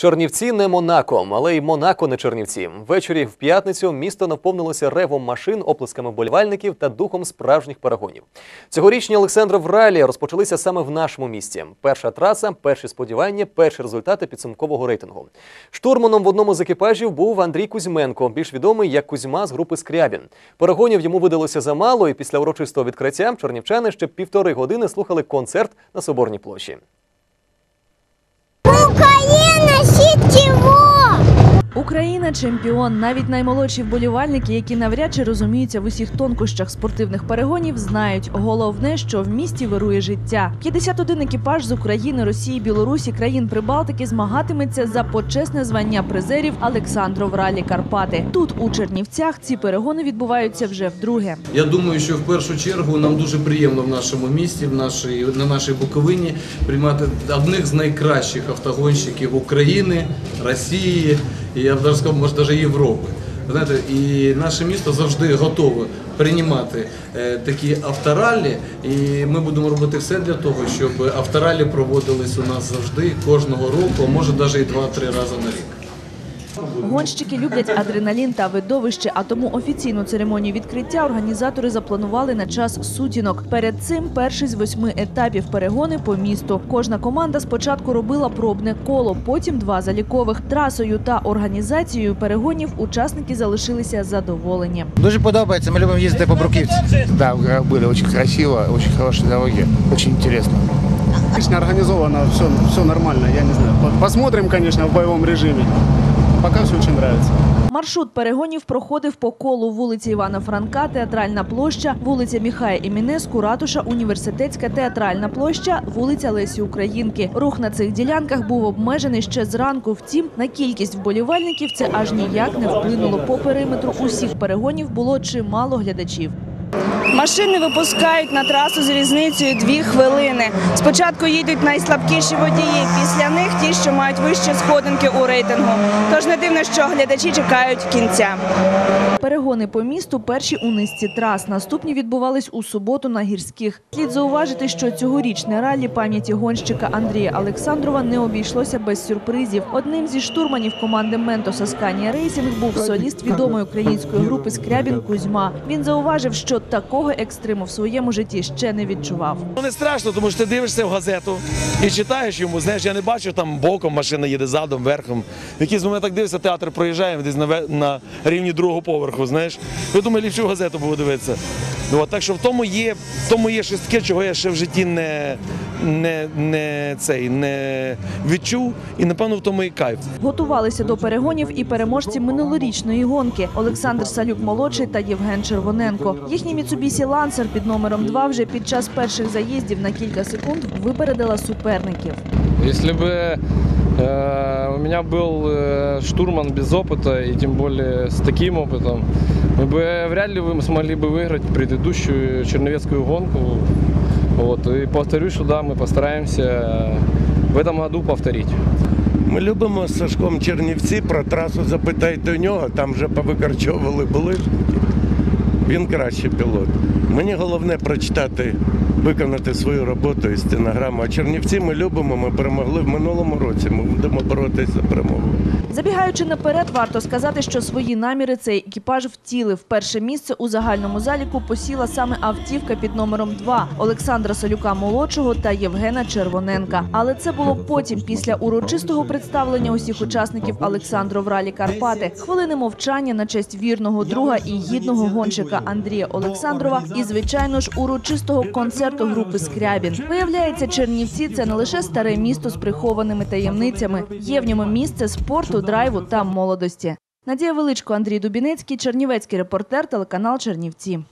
Чернівці не Монако, але й Монако не Чернівці. Ввечері в п'ятницю місто наповнилося ревом машин, оплесками болівальників та духом справжніх перегонів. Цьогорічні Олександров ралі розпочалися саме в нашому місті. Перша траса, перші сподівання, перші результати підсумкового рейтингу. Штурманом в одному з екіпажів був Андрій Кузьменко, більш відомий як Кузьма з групи Скрябін. Перегонів йому видалося замало, і після урочистого відкриття чернівчани ще півтори години слухали концерт на Соборній площі. ちは Україна чемпіон. Навіть наймолодші вболівальники, які навряд чи розуміються в усіх тонкощах спортивних перегонів, знають головне, що в місті вирує життя. 51 екіпаж з України, Росії, Білорусі, країн Прибалтики змагатиметься за почесне звання призерів Олександров Ралі Карпати. Тут у Чернівцях ці перегони відбуваються вже вдруге. Я думаю, що в першу чергу нам дуже приємно в нашому місті, в нашій, на нашій Буковині приймати одних з найкращих автогонщиків України, Росії і я б даже сказав, може навіть Європи. Знаєте, і наше місто завжди готове приймати е, такі авторалі, і ми будемо робити все для того, щоб авторалі проводились у нас завжди кожного року, а може навіть і 2-3 рази на рік. Гонщики люблять адреналін та видовище, а тому офіційну церемонію відкриття організатори запланували на час сутінок. Перед цим перший з восьми етапів перегони по місту. Кожна команда спочатку робила пробне коло, потім два залікових. Трасою та організацією перегонів учасники залишилися задоволені. Дуже подобається, ми любимо їздити по Бруківці. Да, были очень красиво, очень хорошие дороги, очень интересно. Отлично организовано, все, все нормально, я не знаю. По- Посмотрим, конечно, в боевом режиме. Пока все очень нравится. Маршрут перегонів проходив по колу вулиці Івана Франка, Театральна площа, вулиця Міхая Імінеску, Ратуша, Університетська, Театральна площа, вулиця Лесі Українки. Рух на цих ділянках був обмежений ще зранку. Втім, на кількість вболівальників це аж ніяк не вплинуло. По периметру усіх перегонів було чимало глядачів. Машини випускають на трасу з різницею дві хвилини. Спочатку їдуть найслабкіші водії, після них ті, що мають вищі сходинки у рейтингу. Тож не дивно, що глядачі чекають кінця. Перегони по місту перші у низці трас. Наступні відбувались у суботу на гірських. Слід зауважити, що цьогорічне ралі пам'яті гонщика Андрія Олександрова не обійшлося без сюрпризів. Одним зі штурманів команди Ментоса Сканія Рейсінг був соліст відомої української групи Скрябін Кузьма. Він зауважив, що такого екстриму в своєму житті ще не відчував. Ну не страшно, тому що ти дивишся в газету і читаєш йому. Знаєш, я не бачу там боком машина їде задом, верхом. В якийсь момент так дивишся, театр проїжджає десь на, ве- на рівні другого поверху. Знаєш, я думаю, ліпше в газету буду дивитися. Ну, от, так що в тому є, в тому є щось таке, чого я ще в житті не, не, не, цей, не відчув, і напевно в тому і кайф. Готувалися до перегонів і переможці минулорічної гонки Олександр Салюк молодший та Євген Червоненко. Їхній Mitsubishi Lancer під номером 2 вже під час перших заїздів на кілька секунд випередила суперників. Бы э, у меня был э, штурман без опыта и тем более с таким опытом, мы бы вряд ли вы смогли бы выиграть предыдущую черновецкую гонку. Вот. И повторюсь, что да, мы постараемся в этом году повторить. Ми любимо з Сашком Чернівці, про трасу запитайте у нього, там вже повикарчовували були. Він кращий пілот. Мені головне прочитати, виконати свою роботу і стенограму. А Чернівці ми любимо, ми перемогли в минулому році. Ми будемо боротися за перемогу. Забігаючи наперед, варто сказати, що свої наміри цей екіпаж втілив. Перше місце у загальному заліку посіла саме автівка під номером 2 Олександра Солюка молодшого та Євгена Червоненка. Але це було потім, після урочистого представлення усіх учасників Олександров Ралі Карпати, хвилини мовчання на честь вірного друга і гідного гонщика Андрія Олександрова, і звичайно ж урочистого концерту групи Скрябін. Виявляється, Чернівці це не лише старе місто з прихованими таємницями. Є в ньому місце драйву та молодості. Надія Величко, Андрій Дубінецький, Чернівецький репортер, телеканал Чернівці.